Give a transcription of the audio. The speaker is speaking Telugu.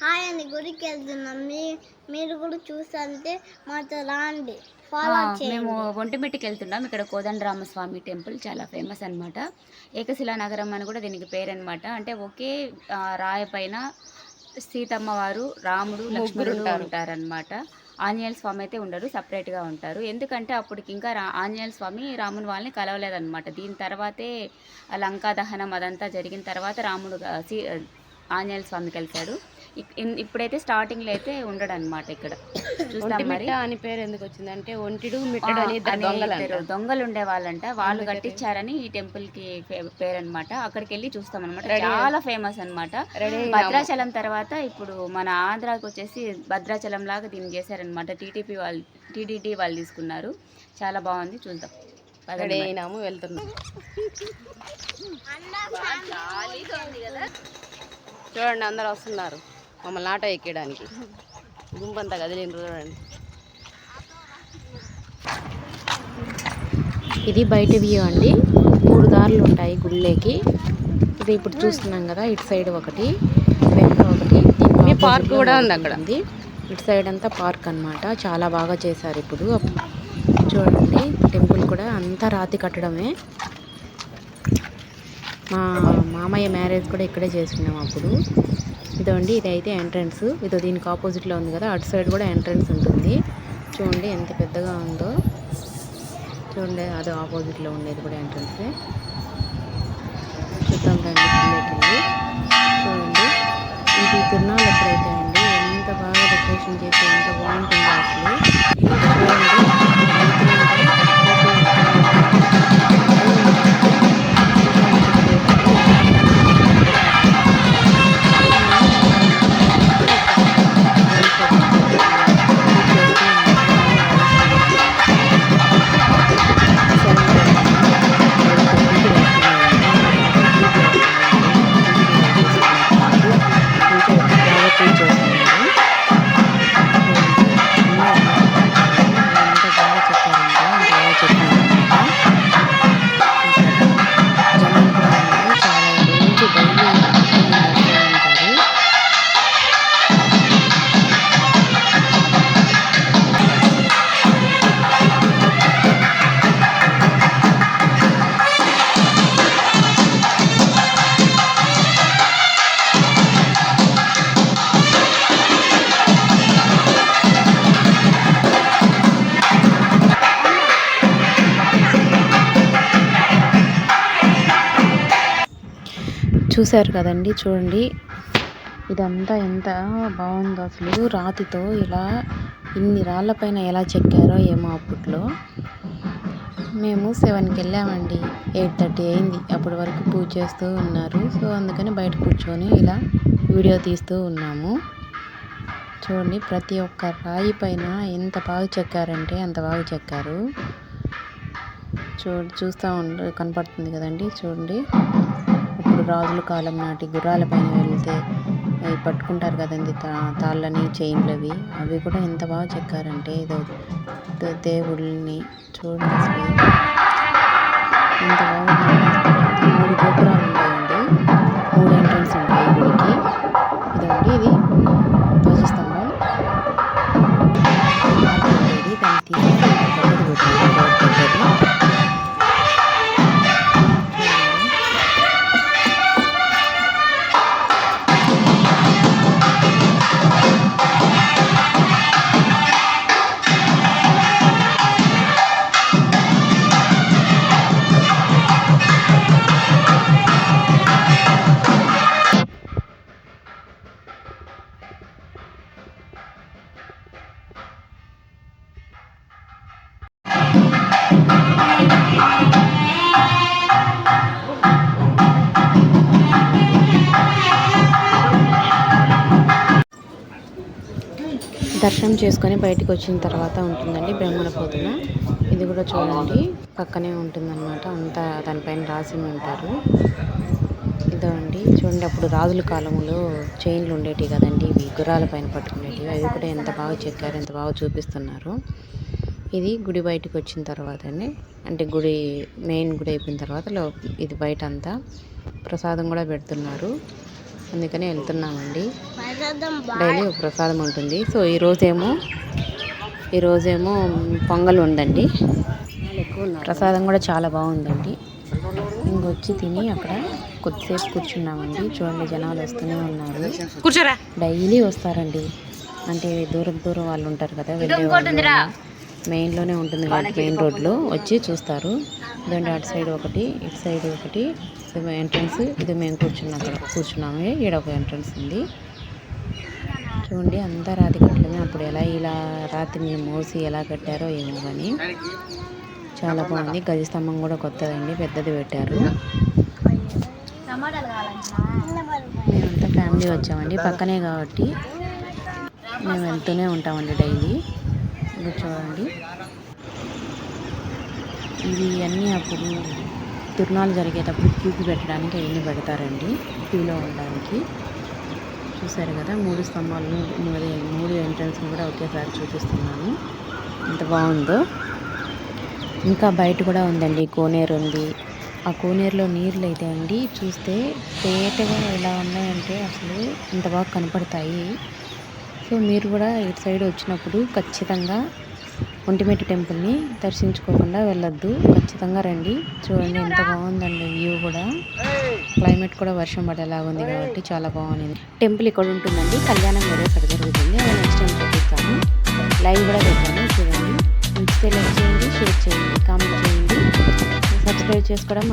హాయ్ అండి గుడికి వెళ్తున్నాం. మీ మీరు కూడా చూస్తుంటే మాతో రాండి. ఫాలో మేము ఒంటిమిట్టికి వెళ్తున్నాం. ఇక్కడ కోదండరామస్వామి టెంపుల్ చాలా ఫేమస్ అన్నమాట. ఏకశిలా నగరం అని కూడా దీనికి పేరు అనమాట అంటే ఒకే రాయి పైన సీతమ్మ వారు రాముడు లక్ష్మణుడు ఉంటారనమాట ఆంజనేయ స్వామి అయితే ఉండరు సపరేట్గా ఉంటారు. ఎందుకంటే అప్పటికి ఇంకా రా ఆంజనేయ స్వామి రాముని వాళ్ళని కలవలేదన్నమాట. దీని తర్వాతే లంకా దహనం అదంతా జరిగిన తర్వాత రాముడు ఆంజనేయ స్వామి కలిశాడు. ఇప్- ఇన్- ఇప్పుడైతే స్టార్టింగ్లో అయితే ఉండడు అనమాట ఇక్కడ. చూస్తాం మరి. అని పేరు ఎందుకు వచ్చిందంటే ఒంటిడు మిట్టడు అని దొంగలు ఇద్దరు అంట. దొంగలు ఉండే వాళ్ళంట. వాళ్ళు. కట్టించారని ఈ టెంపుల్కి పేరు అనమాట అక్కడికి వెళ్ళి చూస్తాం అనమాట. చాలా ఫేమస్ అయినాము. భద్రాచలం తర్వాత ఇప్పుడు మన ఆంధ్రాకి వచ్చేసి భద్రాచలం లాగా దీన్ని చేశారనమాట టీటీపీ వాళ్ళు టీటీడీ వాళ్ళు తీసుకున్నారు. చాలా బాగుంది. చూద్దాం. రెడీ. అయినాము వెళ్తున్నాం. చూడండి అందరు వస్తున్నారు. మమ్మల్ని ఆటో ఎక్కడానికి గుంపంతా కదిలిన చూడండి. ఇది బయట వ్యూ అండి. మూడు దారులు ఉంటాయి గుళ్ళేకి. ఇది ఇప్పుడు చూస్తున్నాం కదా ఇటు సైడ్ ఒకటి వెనక ఒకటి. మీ లో కూడా ఉంది అక్కడ. ఉంది. ఇటు సైడ్ అంతా పార్క్ అన్నమాట. చాలా బాగా చేశారు ఇప్పుడు. చూడండి టెంపుల్ కూడా అంతా రాతి కట్టడమే. మా మామయ్య మ్యారేజ్ కూడా ఇక్కడే చేసుకున్నాం అప్పుడు. ఇదండి ఇదైతే ఎంట్రన్స్. ఇదో దీనికి ఆపోజిట్లో ఉంది కదా అటు సైడ్ కూడా ఎంట్రన్స్ ఉంటుంది. చూడండి ఎంత పెద్దగా ఉందో. చూడండి అది ఆపోజిట్లో ఉండేది కూడా ఎంట్రన్స్. చూద్దాం రండి చూడండి ఇది తిరునాళ్ళు ఎప్పుడైతే అండి ఎంత బాగా డెకరేషన్ చేసి ఎంత బాగుంటుందో అసలు. చూశారు కదండి చూడండి. ఇదంతా ఎంత బాగుందో అసలు. రాతితో ఇలా ఇన్ని రాళ్ళపైన ఎలా చెక్కారో ఏమో అప్పట్లో. మేము సెవెన్కి వెళ్ళామండి. ఎయిట్ థర్టీ అయింది. అప్పటి వరకు పూజ చేస్తూ ఉన్నారు. సో అందుకని బయట కూర్చొని ఇలా వీడియో తీస్తూ ఉన్నాము. చూడండి ప్రతి ఒక్క రాయి పైన ఎంత బాగా చెక్కారంటే అంత బాగా చెక్కారు. చూ చూస్తూ ఉండ కనపడుతుంది కదండి చూడండి. రాజుల కాలం నాటి గుర్రాల పైన వెళ్తే అవి పట్టుకుంటారు కదండి తా తాళ్ళని చైన్లు అవి. అవి కూడా ఎంత బాగా చెక్కారంటే ఏదో దేవుళ్ళని చూడండి అసలు. ఎంత బాగుంది మూడు గోపురాలు దర్శనం చేసుకొని బయటకు వచ్చిన తర్వాత ఉంటుందండి బ్రహ్మణ పోతున ఇది కూడా చూడండి. పక్కనే ఉంటుందన్నమాట. అంతా దానిపైన రాసి ఉంటారు. ఇదండి. అండి చూడండి అప్పుడు రాజుల కాలంలో చైన్లు ఉండేటివి కదండి. ఇవి గుర్రాల పైన పట్టుకునేటివి. అవి కూడా ఎంత బాగా చెక్కారు ఎంత బాగా చూపిస్తున్నారు. ఇది గుడి బయటకు వచ్చిన తర్వాత అండి. అంటే గుడి మెయిన్ గుడి అయిపోయిన తర్వాత లో ఇది బయట అంతా ప్రసాదం కూడా పెడుతున్నారు. అందుకని వెళ్తున్నామండి. ప్రసాదం డైలీ ఒక ప్రసాదం ఉంటుంది. సో ఈరోజేమో ఈరోజేమో పొంగల్ ఉందండి. ప్రసాదం కూడా చాలా బాగుందండి. ఇంకొచ్చి తిని అక్కడ కొద్దిసేపు కూర్చున్నామండి. చూడండి జనాలు వస్తూనే ఉన్నారు. కూర్చోరా. డైలీ వస్తారండి. అంటే దూరం దూరం వాళ్ళు ఉంటారు కదా వెళ్ళే వాళ్ళు మెయిన్లోనే ఉంటుంది కాబట్టి మెయిన్ రోడ్లో వచ్చి చూస్తారు. ఇదండి అటు సైడ్ ఒకటి ఇటు సైడ్ ఒకటి ఇది ఎంట్రన్స్ ఇది మేము కూర్చున్న అక్కడ కూర్చున్నాము. ఈడ ఒక ఎంట్రన్స్ ఉంది. చూడండి అంతా రాతి కట్టడమే అప్పుడు ఎలా ఇలా రాతిని మోసి ఎలా కట్టారో ఏమో కానీ చాలా బాగుంది. గజ స్తంభం కూడా కొత్తదండి పెద్దది పెట్టారు. మేమంతా ఫ్యామిలీ వచ్చామండి పక్కనే కాబట్టి. మేము వెళ్తూనే ఉంటామండి డైలీ. ఇది చూడండి ఇవి అన్నీ అప్పుడు తిరుణాలు జరిగేటప్పుడు క్యూకి పెట్టడానికి అవన్నీ పెడతారండి క్యూలో ఉండడానికి. చూసారు కదా మూడు స్తంభాలు మూడు మూడు ఎంట్రన్స్ కూడా ఒకేసారి చూపిస్తున్నాను. ఎంత బాగుందో. ఇంకా బయట కూడా ఉందండి కోనేరు ఉంది. ఆ కోనేరులో నీళ్ళు అయితే అండి చూస్తే తేటగా ఎలా ఉన్నాయంటే అసలు ఇంత బాగా కనపడతాయి. సో మీరు కూడా ఇటు సైడ్ వచ్చినప్పుడు ఖచ్చితంగా ఒంటిమేటి టెంపుల్ని దర్శించుకోకుండా వెళ్ళొద్దు. ఖచ్చితంగా రండి. చూడండి ఎంత బాగుందండి వ్యూ కూడా. క్లైమేట్ కూడా వర్షం పడేలాగా ఉంది కాబట్టి చాలా బాగుంది. టెంపుల్ ఇక్కడ ఉంటుందండి. కళ్యాణం కూడా ఇక్కడ జరుగుతుంది. అది నెక్స్ట్ టైం చూపిస్తాను. లైవ్ కూడా పెట్టాను. చూడండి. నచ్చితే లైక్ చేయండి షేర్ చేయండి కామెంట్ చేయండి. సబ్స్క్రైబ్ చేసుకోవడం